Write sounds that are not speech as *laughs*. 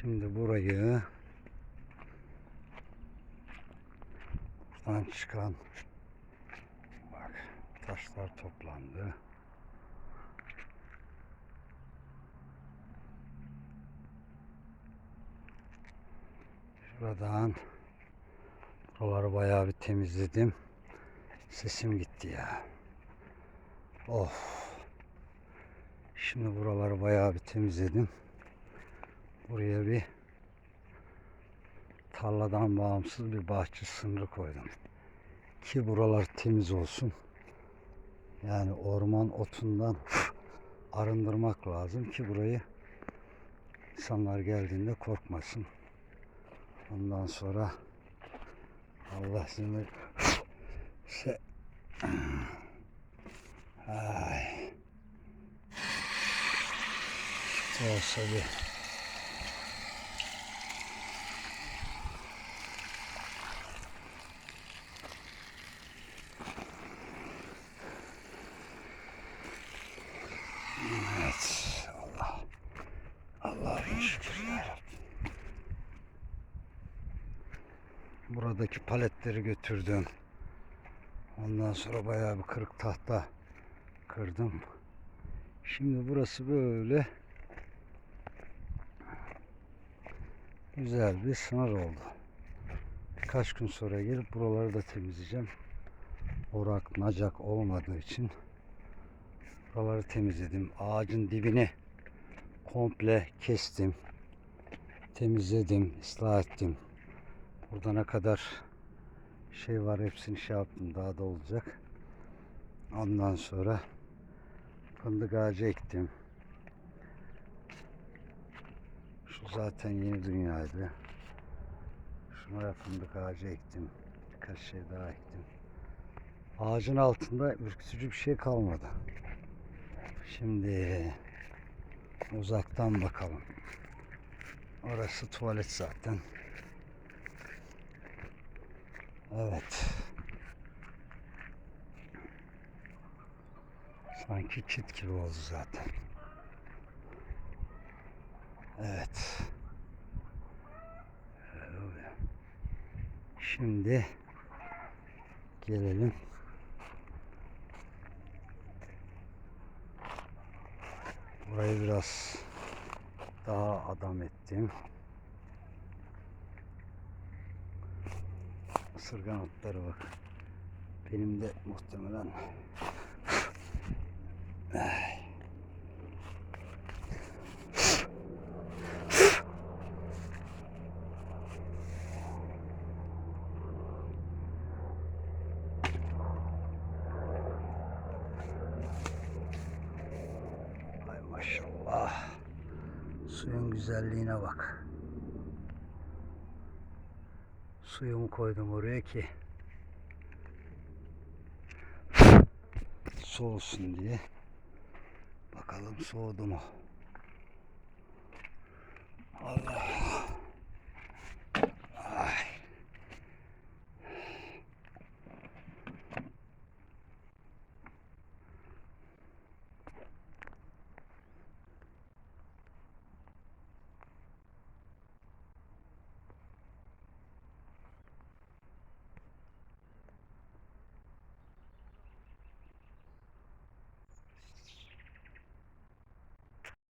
Şimdi burayı buradan çıkan bak taşlar toplandı. Şuradan buraları bayağı bir temizledim. Sesim gitti ya. Of. Şimdi buraları bayağı bir temizledim. Buraya bir tarladan bağımsız bir bahçe sınırı koydum. Ki buralar temiz olsun. Yani orman otundan *laughs* arındırmak lazım ki burayı insanlar geldiğinde korkmasın. Ondan sonra Allah seni *sighs* şey Ay. Olsa bir Evet. Allah. Allah'a şükür ya Rabbim. Buradaki paletleri götürdüm. Ondan sonra bayağı bir kırık tahta kırdım. Şimdi burası böyle güzel bir sınır oldu. Birkaç gün sonra gelip buraları da temizleyeceğim. Orak, nacak olmadığı için buraları temizledim. Ağacın dibini komple kestim. Temizledim, ıslah ettim. Burada ne kadar şey var hepsini şey yaptım daha da olacak. Ondan sonra fındık ağacı ektim. Şu zaten yeni dünyaydı. Şuna fındık ağacı ektim. Birkaç şey daha ektim. Ağacın altında ürkütücü bir şey kalmadı. Şimdi uzaktan bakalım. Orası tuvalet zaten. Evet. Sanki çit gibi oldu zaten. Evet. Şimdi gelelim. Burayı biraz daha adam ettim. Isırgan otları bak. Benim de muhtemelen Ay. Maşallah. Suyun güzelliğine bak. Suyumu koydum oraya ki soğusun diye. Bakalım soğudu mu?